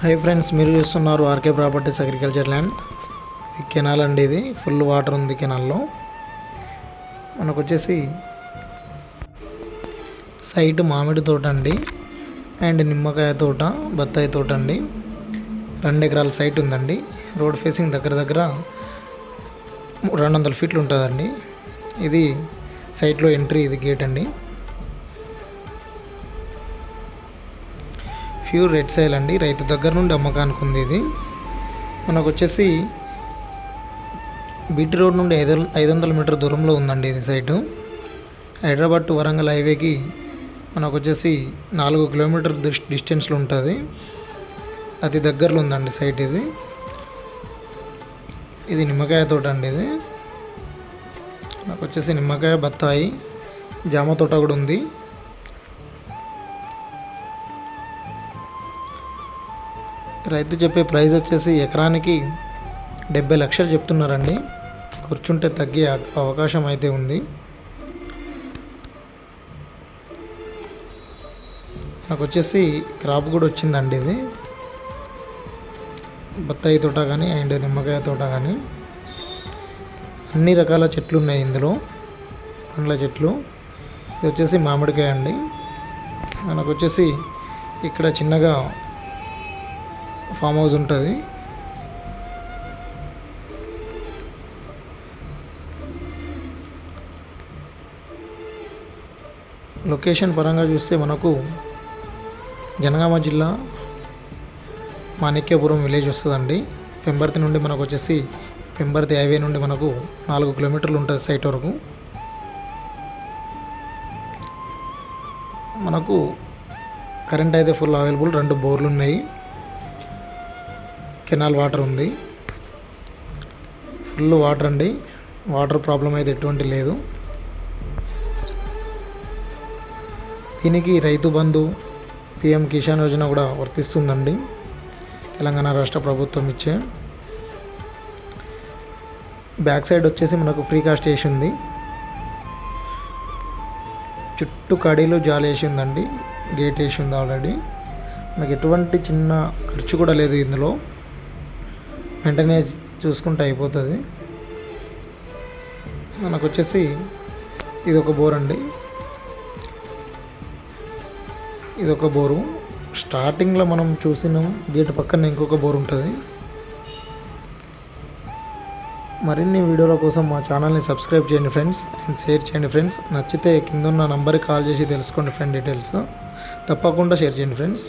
Hi friends మీరు చూస్తున్నారు RK properties agriculture land canal అండి ఇది. ఫుల్ వాటర్ ఉంది కెనాల్లో. మనకు వచ్చేసి సైట్ మామిడి తోట అండి. అండ్ నిమ్మకాయ తోట బత్తాయి తోట అండి. రెండు ఎకరాల సైట్ ఉందండి. రోడ్ ఫేసింగ్ దగ్గర దగ్గర రెండు వందల ఫీట్లు ఉంటుందండి. ఇది సైట్లో ఎంట్రీ ఇది గేట్ అండి. ప్యూర్ రెడ్ సైల్ అండి. రైతు దగ్గర నుండి అమ్మకానికి ఉంది ఇది. మనకు వచ్చేసి బీటీ రోడ్ నుండి ఐదు ఐదు వందల మీటర్ దూరంలో ఉందండి ఇది సైటు. హైదరాబాద్ టు వరంగల్ హైవేకి మనకు వచ్చేసి నాలుగు కిలోమీటర్ డిస్టెన్స్లో ఉంటుంది. అతి దగ్గరలో ఉందండి సైట్ ఇది. ఇది నిమ్మకాయ తోట అండి ఇది. నాకు వచ్చేసి నిమ్మకాయ బత్తాయి జామ తోట కూడా ఉంది. రైతు చెప్పే ప్రైస్ వచ్చేసి ఎకరానికి డెబ్బై లక్షలు చెప్తున్నారండి. కూర్చుంటే తగ్గే అవకాశం అయితే ఉంది. నాకు వచ్చేసి క్రాప్ కూడా వచ్చిందండి ఇది. బత్తాయి తోట కానీ అండ్ నిమ్మకాయ తోట కానీ. అన్ని రకాల చెట్లు ఉన్నాయి ఇందులో. పండ్ల చెట్లు. ఇది వచ్చేసి మామిడికాయ అండి. మనకు వచ్చేసి ఇక్కడ చిన్నగా ఫామ్ హౌస్ ఉంటుంది. లొకేషన్ పరంగా చూస్తే మనకు జనగామ జిల్లా మాణిక్యపురం విలేజ్ వస్తుందండి. పెంబర్తి నుండి మనకు వచ్చేసి పెంబర్తి హైవే నుండి మనకు నాలుగు కిలోమీటర్లు ఉంటుంది సైట్ వరకు. మనకు కరెంట్ అయితే ఫుల్ అవైలబుల్ రెండు బోర్లు ఉన్నాయి. కెనాల్ వాటర్ ఉంది. ఫుల్ వాటర్ అండి. వాటర్ ప్రాబ్లం అయితే ఎటువంటి లేదు. దీనికి రైతు బంధు పిఎం కిసాన్ యోజన కూడా వర్తిస్తుందండి. తెలంగాణ రాష్ట్ర ప్రభుత్వం ఇచ్చే. బ్యాక్ సైడ్ వచ్చేసి మనకు ఫ్రీ కాస్ట్ వేసి ఉంది చుట్టూ కడీలు జాలి వేసి ఉందండి గేట్ వేసి ఉంది ఆల్రెడీ. మనకి ఎటువంటి చిన్న ఖర్చు కూడా లేదు ఇందులో. వెంటనే చూసుకుంటే అయిపోతుంది. మనకు వచ్చేసి ఇది ఒక బోర్ అండి. ఇది ఒక బోరు. స్టార్టింగ్లో మనం చూసిన గేట్ పక్కన ఇంకొక బోర్ ఉంటుంది. మరిన్ని వీడియోల కోసం మా ఛానల్ని సబ్స్క్రైబ్ చేయండి ఫ్రెండ్స్ అండ్ షేర్ చేయండి ఫ్రెండ్స్. నచ్చితే కింద ఉన్న నంబర్కి కాల్ చేసి తెలుసుకోండి ఫ్రెండ్ డీటెయిల్స్. తప్పకుండా షేర్ చేయండి ఫ్రెండ్స్.